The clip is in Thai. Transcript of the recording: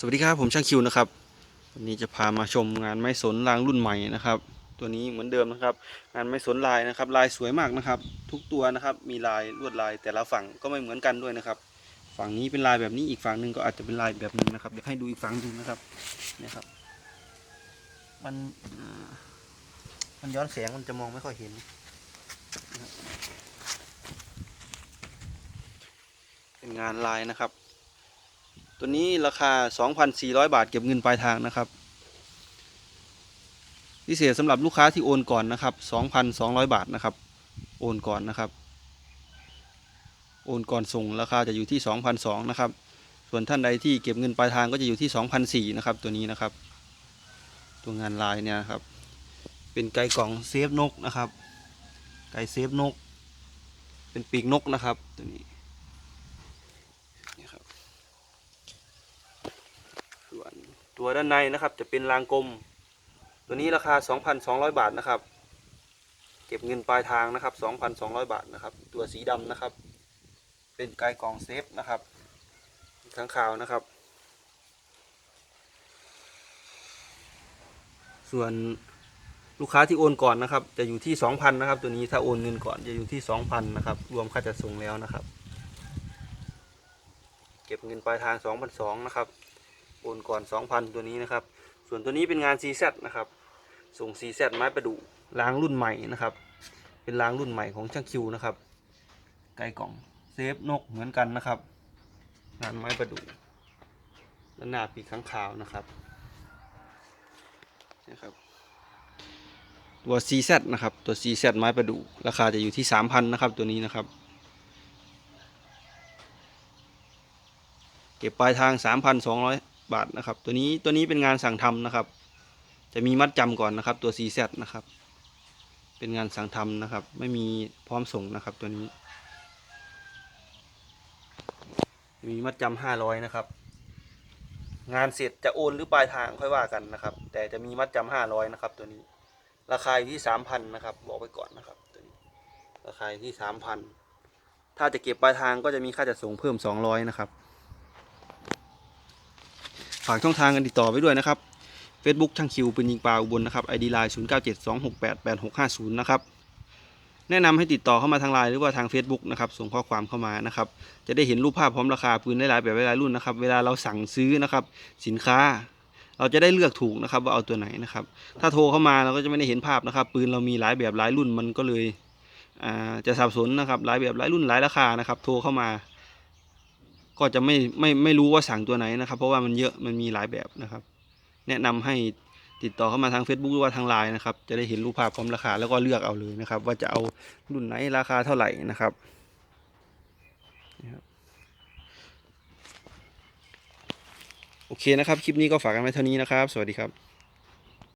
สวัสดีครับผมช่างคิวนะครับวันนี้จะพามาชมงานไม้สนรางรุ่นใหม่นะครับ ตัวนี้เหมือนเดิมนะครับ งานไม้สนลายนะครับ ลายสวยมากนะครับ ทุกตัวนะครับมีลายลวดลายแต่ละฝั่งก็ไม่เหมือนกันด้วยนะครับ ฝั่งนี้เป็นลายแบบนี้อีกฝั่งหนึ่งก็อาจจะเป็นลายแบบนึงนะครับเดี๋ยวให้ดูอีกฝั่งหนึงนะครับเนี่ยครับ มันมันย้อนแสงมันจะมองไม่ค่อยเห็นเป็นงานลายนะครับ ตัวนี้ราคา 2,400 บาทเก็บเงินปลายทางนะครับ พิเศษสำหรับลูกค้าที่โอนก่อนนะครับ 2,200 บาทนะครับ โอนก่อนนะครับ โอนก่อนส่งราคาจะอยู่ที่2,200นะครับ ส่วนท่านใดที่เก็บเงินปลายทางก็จะอยู่ที่2,400นะครับ ตัวนี้นะครับ ตัวงานลายเนี่ยครับ เป็นไก่กล่องเซฟนกนะครับ ไก่เซฟนก เป็นปีกนกนะครับ ตัวนี้นี่ครับ ส่วน ตัวด้านในนะครับจะเป็นรางกลม ตัวนี้ราคา 2,200 บาทนะครับ เก็บเงินปลายทางนะครับ 2,200 บาทนะครับ ตัวสีดำนะครับ เป็นไกลกล่องเซฟนะครับข้างขาวนะครับ ส่วนลูกค้าที่โอนก่อนนะครับ จะอยู่ที่ 2,000นะครับ ตัวนี้ถ้าโอนเงินก่อนจะอยู่ที่ 2,000นะครับ รวมค่าจัดส่งแล้วนะครับ เก็บเงินปลายทาง 2,200นะครับ โอนก่อน 2,000 ตัวนี้นะครับ ส่วนตัวนี้เป็นงาน CZ นะครับ ส่ง CZ ไม้ประดู่ล้างรุ่นใหม่นะครับ เป็นล้างรุ่นใหม่ของช่างคิวนะครับ ไก่กล่องเซฟนกเหมือนกันนะครับ งานไม้ประดู่และหน้าปีข้างขาวนะครับนะครับ ตัว CZ นะครับ ตัว CZ ไม้ประดู่ราคาจะอยู่ที่ 3,000 นะครับ ตัวนี้นะครับเก็บปลายทาง 3,200 บาทนะครับ ตัวนี้ตัวนี้เป็นงานสั่งทำนะครับ จะมีมัดจำก่อนนะครับ ตัว CZ นะครับ เป็นงานสั่งทำนะครับ ไม่มีพร้อมส่งนะครับ ตัวนี้ มีมัดจำ500นะครับ งานเสร็จจะโอนหรือปลายทางค่อยว่ากันนะครับ แต่จะมีมัดจำ500นะครับ ตัวนี้ ราคาอยู่ที่3,000นะครับ บอกไว้ก่อนนะครับ ตัวนี้ ราคาอยู่ที่3,000ถ้าจะเก็บปลายทางก็จะมีค่าจัดส่งเพิ่ม200นะครับ ฝากช่องทางกันติดต่อไว้ด้วยนะครับ Facebook ช่างคิวปืนยิงปลาอุบลนะครับ ID line 0 9 7 2 6 8 8 6 5 0 นะครับ แนะนำให้ติดต่อเข้ามาทางไลน์หรือว่าทาง Facebook นะครับ ส่งข้อความเข้ามานะครับ จะได้เห็นรูปภาพพร้อมราคาปืนได้หลายแบบหลายรุ่นนะครับ เวลาเราสั่งซื้อนะครับ สินค้า เราจะได้เลือกถูกนะครับว่าเอาตัวไหนนะครับ ถ้าโทรเข้ามาเราก็จะไม่ได้เห็นภาพนะครับ ปืนเรามีหลายแบบหลายรุ่นมันก็เลยจะสับสนนะครับ หลายแบบหลายรุ่นหลายราคานะครับ โทรเข้ามา ก็จะไม่ไม่ไม่รู้ว่าสั่งตัวไหนนะครับ เพราะว่ามันเยอะมันมีหลายแบบนะครับ แนะนำให้ติดต่อเข้ามาทาง Facebook หรือว่าทางไลน์นะครับ จะได้เห็นรูปภาพพร้อมราคาแล้วก็เลือกเอาเลยนะครับ ว่าจะเอารุ่นไหนราคาเท่าไหร่นะครับนะครับโอเคนะครับ คลิปนี้ก็ฝากกันไว้เท่านี้นะครับ สวัสดีครับ